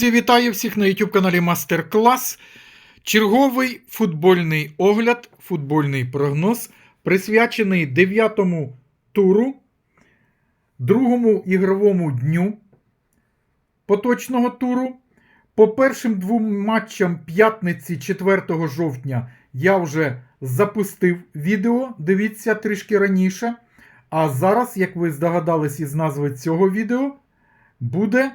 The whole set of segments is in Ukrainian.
Друзі, вітаю всіх на YouTube каналі Мастер Клас. Черговий футбольний огляд, футбольний прогноз, присвячений 9-му туру, другому ігровому дню поточного туру. По першим двом матчам п'ятниці 4 жовтня я вже запустив відео. Дивіться трішки раніше. А зараз, як ви здогадались із назви цього відео, буде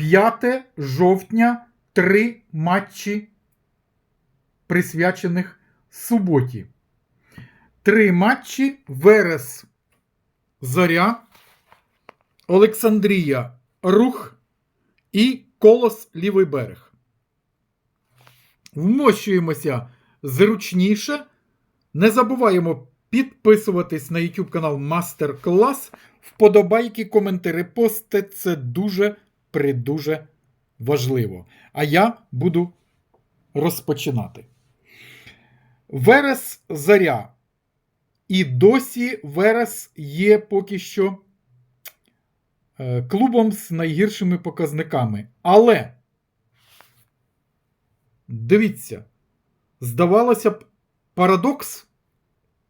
5 жовтня три матчі, присвячених суботі. Три матчі Верес Зоря, Олександрія Рух і Колос Лівий берег. Вмощуємося зручніше. Не забуваємо підписуватись на YouTube канал Мастер Клас. Вподобайки, коментарі, пости це дуже придуже важливо. А я буду розпочинати. Верес Заря. І досі Верес є поки що е, клубом з найгіршими показниками. Але дивіться, здавалося б, парадокс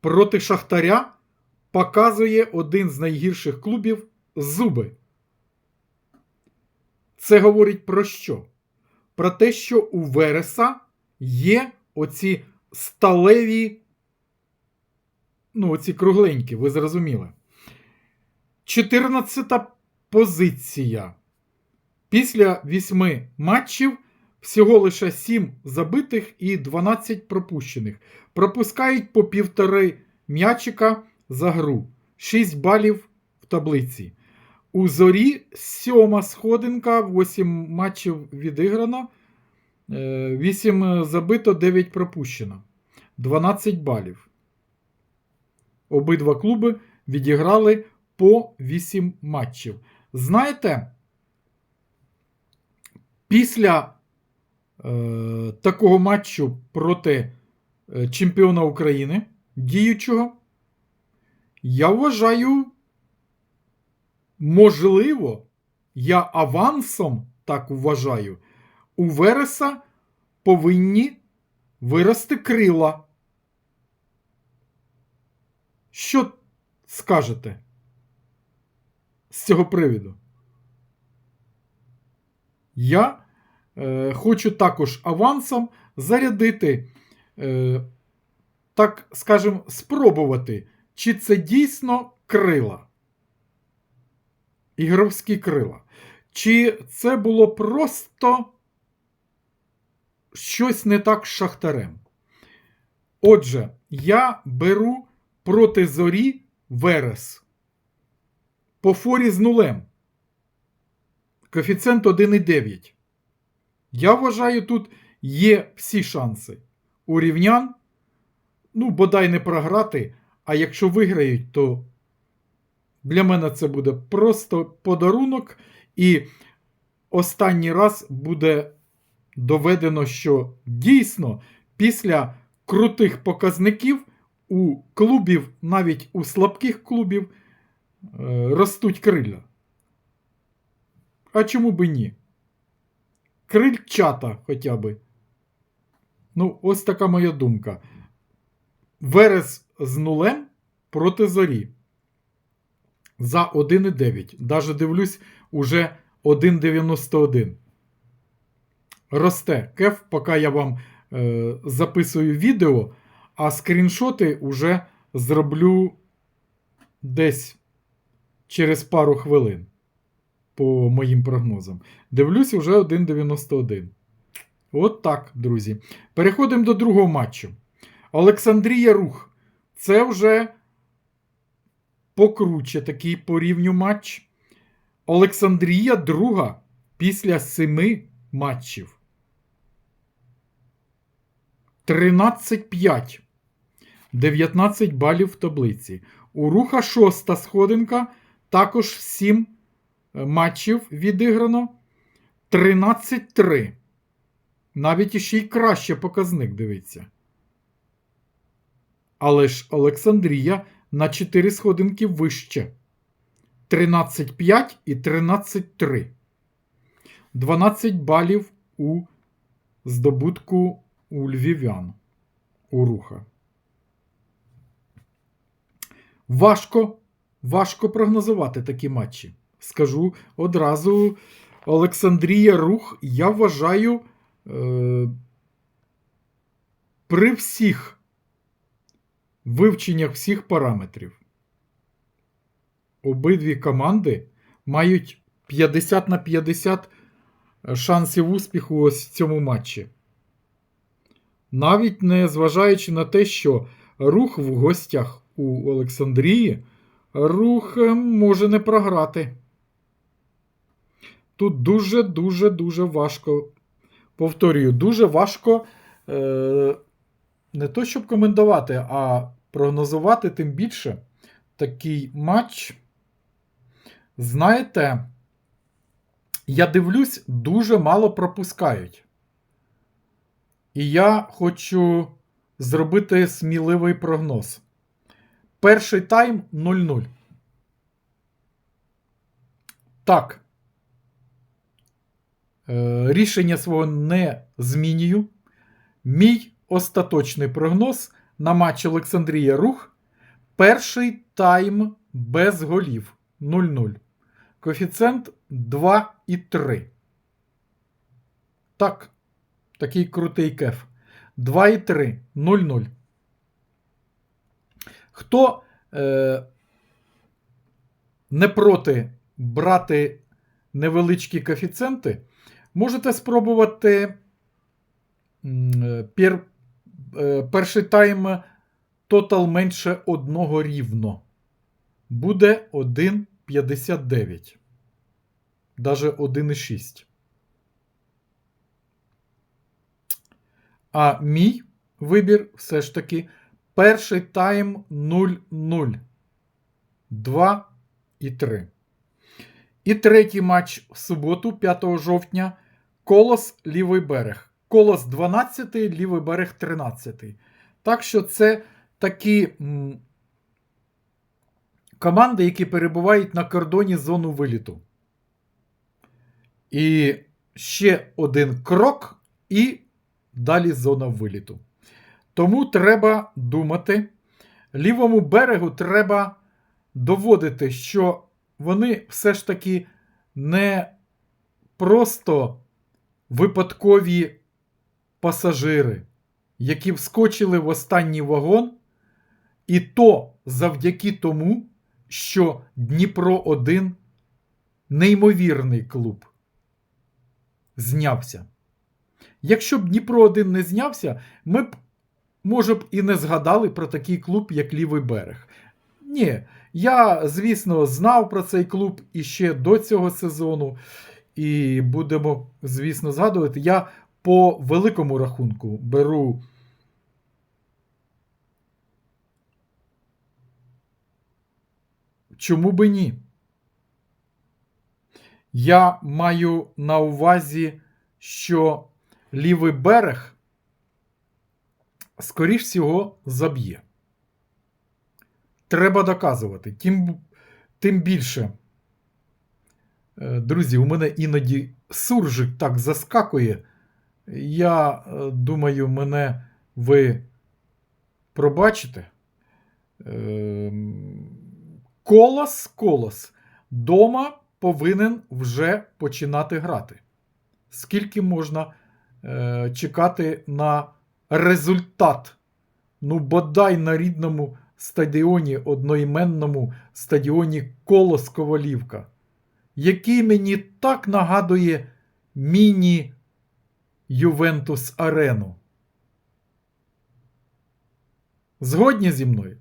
проти Шахтаря показує один з найгірших клубів зуби. Це говорить про що? Про те, що у Вереса є оці сталеві, ну, оці кругленькі, ви зрозуміли. 14 позиція. Після 8 матчів всього лише 7 забитих і 12 пропущених. Пропускають по півтори м'ячика за гру. 6 балів в таблиці. У зорі сьома сходинка, 8 матчів відіграно, 8 забито, 9 пропущено. 12 балів. Обидва клуби відіграли по 8 матчів. Знаєте, після е, такого матчу проти е, чемпіона України діючого, я вважаю. Можливо, я авансом так вважаю, у Вереса повинні вирости крила. Що скажете з цього привіду? Я е, хочу також авансом зарядити, е, так скажемо, спробувати, чи це дійсно крила ігровські крила. Чи це було просто щось не так з Шахтарем? Отже, я беру проти зорі Верес. По форі з нулем. Коефіцієнт 1,9. Я вважаю, тут є всі шанси. У рівнян, ну, бодай не програти, а якщо виграють, то для мене це буде просто подарунок, і останній раз буде доведено, що дійсно після крутих показників у клубів, навіть у слабких клубів, е, ростуть крилля. А чому би ні? Крильчата хоча би. Ну, ось така моя думка. Верес з нулем проти зорі за 1,9. Даже дивлюсь, уже 1,91. Росте кеф, поки я вам е, записую відео, а скріншоти вже зроблю десь через пару хвилин. По моїм прогнозам. Дивлюсь, уже 1,91. От так, друзі. Переходимо до другого матчу. Олександрія Рух. Це вже покруче такий по рівню матч. Олександрія друга після семи матчів. 13-5. 19 балів в таблиці. У руха шоста сходинка. Також 7 матчів відіграно. 13-3. Навіть іще й краще показник, дивіться. Але ж Олександрія на 4 сходинки вище. 13,5 і 13,3. 12 балів у здобутку у львів'ян у руха. Важко, важко прогнозувати такі матчі. Скажу одразу, Олександрія Рух, я вважаю, е, при всіх вивченнях всіх параметрів. Обидві команди мають 50 на 50 шансів успіху ось в цьому матчі. Навіть не зважаючи на те, що рух в гостях у Олександрії, рух е, може не програти. Тут дуже-дуже дуже важко. Повторюю, дуже важко е, не то, щоб коментувати, а прогнозувати тим більше такий матч. Знаєте, я дивлюсь, дуже мало пропускають. І я хочу зробити сміливий прогноз. Перший тайм 0-0. Так. Е, рішення свого не змінюю. Мій остаточний прогноз на матч Олександрія Рух. Перший тайм без голів 0-0. Коефіцієнт 2,3. Так. Такий крутий кеф. 2,3. 0-0. Хто е, не проти брати невеличкі коефіцієнти, можете спробувати е, перший тайм тотал менше одного рівно. Буде 1,59. Даже 1,6. А мій вибір все ж таки перший тайм 0-0. 2 і 3. І третій матч в суботу, 5 жовтня. Колос лівий берег. Колос 12, лівий берег 13. Так що це такі м, команди, які перебувають на кордоні зону виліту. І ще один крок, і далі зона виліту. Тому треба думати. Лівому берегу треба доводити, що вони все ж таки не просто випадкові пасажири, які вскочили в останній вагон, і то завдяки тому, що Дніпро 1 неймовірний клуб знявся. Якщо б Дніпро 1 не знявся, ми б, може б, і не згадали про такий клуб, як Лівий берег. Ні, я, звісно, знав про цей клуб іще до цього сезону. І будемо, звісно, згадувати. Я по великому рахунку беру. Чому би ні? Я маю на увазі, що лівий берег, скоріш всього, заб'є. Треба доказувати. Тим, тим більше. Е, Друзі, у мене іноді суржик так заскакує. Я е, думаю, мене ви пробачите. Ем, Колос, колос. Дома повинен вже починати грати. Скільки можна е, чекати на результат? Ну, бодай на рідному стадіоні, одноіменному стадіоні Колос Ковалівка, який мені так нагадує міні Ювентус Арену. Згодні зі мною?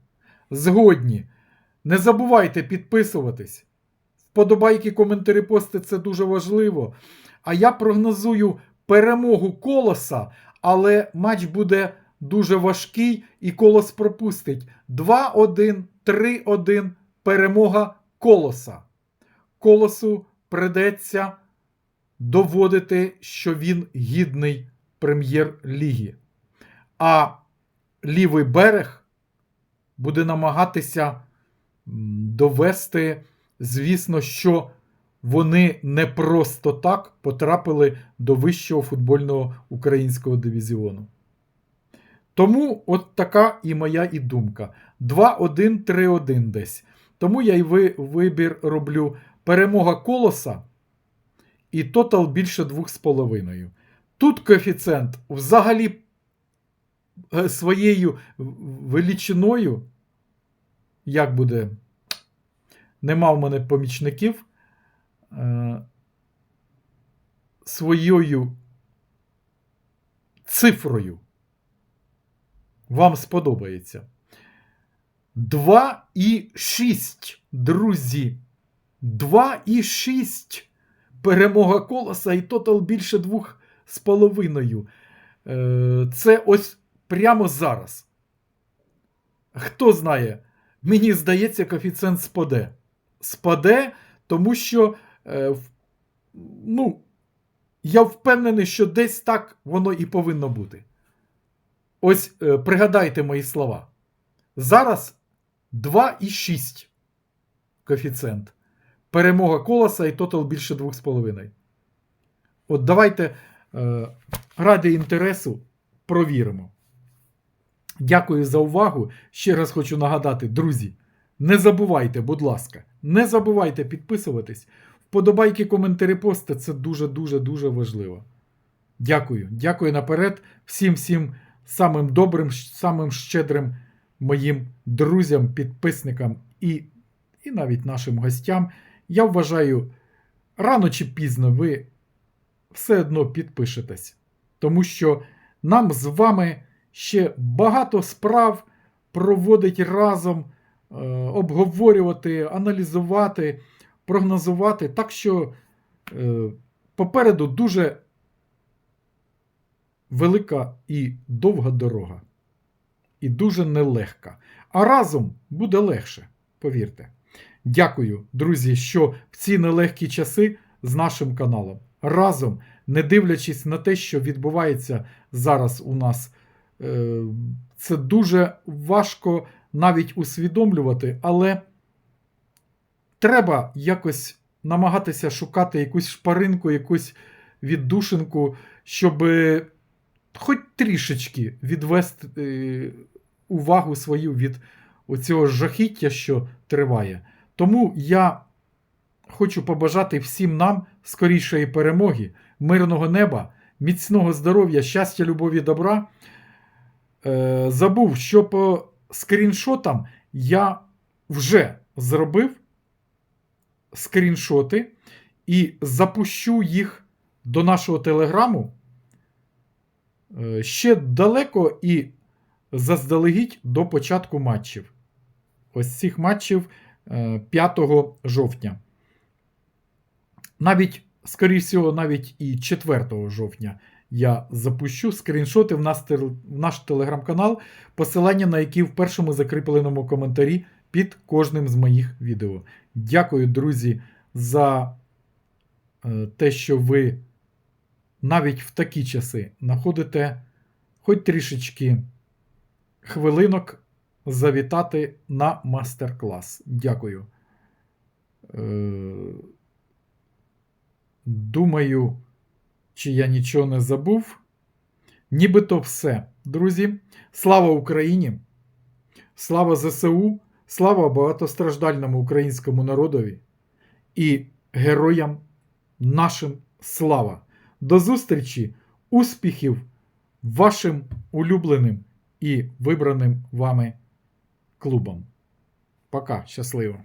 Згодні. Не забувайте підписуватись. Вподобайки, коментарі, пости це дуже важливо. А я прогнозую перемогу колоса, але матч буде дуже важкий і колос пропустить. 2-1, 3-1 перемога колоса. Колосу придеться доводити, що він гідний прем'єр-ліги. А лівий берег буде намагатися довести, звісно, що вони не просто так потрапили до вищого футбольного українського дивізіону. Тому от така і моя і думка. 2-1, 3-1 десь. Тому я й вибір роблю перемога колоса і тотал більше 2,5. Тут коефіцієнт взагалі е, своєю величиною, як буде, нема в мене помічників, е, своєю цифрою. Вам сподобається. 2,6, друзі. 2,6. Перемога колоса і тотал більше 2,5. Е, Це ось прямо зараз. Хто знає, мені здається, коефіцієнт спаде. Спаде, тому що, е, ну, я впевнений, що десь так воно і повинно бути. Ось е, пригадайте мої слова. Зараз 2,6 коефіцієнт. Перемога колоса і тотал більше 2,5. От давайте е, ради інтересу провіримо. Дякую за увагу. Ще раз хочу нагадати, друзі, не забувайте, будь ласка, не забувайте підписуватись. Вподобайки, коментарі, пости це дуже-дуже дуже важливо. Дякую. Дякую наперед всім всім самим добрим, самим щедрим моїм друзям, підписникам і, і навіть нашим гостям. Я вважаю, рано чи пізно ви все одно підпишетесь, тому що нам з вами ще багато справ проводить разом, е, обговорювати, аналізувати, прогнозувати. Так що е, попереду дуже велика і довга дорога. І дуже нелегка. А разом буде легше, повірте. Дякую, друзі, що в ці нелегкі часи з нашим каналом. Разом, не дивлячись на те, що відбувається зараз у нас, е, це дуже важко навіть усвідомлювати, але треба якось намагатися шукати якусь шпаринку, якусь віддушинку, щоб хоч трішечки відвести е, увагу свою від оцього жахіття, що триває. Тому я хочу побажати всім нам скорішої перемоги, мирного неба, міцного здоров'я, щастя, любові, добра. Е, забув, що по скріншотам я вже зробив скріншоти і запущу їх до нашого телеграму е, ще далеко і заздалегідь до початку матчів. Ось цих матчів 5 жовтня. Навіть, скоріш всього, навіть і 4 жовтня я запущу скріншоти в, тел- в наш телеграм-канал, посилання на які в першому закріпленому коментарі під кожним з моїх відео. Дякую, друзі, за е, те, що ви навіть в такі часи знаходите хоч трішечки хвилинок завітати на мастер-клас. Дякую. Е, Думаю, чи я нічого не забув. Нібито все. Друзі, слава Україні! Слава ЗСУ, слава багатостраждальному українському народові і героям нашим слава! До зустрічі, успіхів вашим улюбленим і вибраним вами клубом. Пока, щасливо!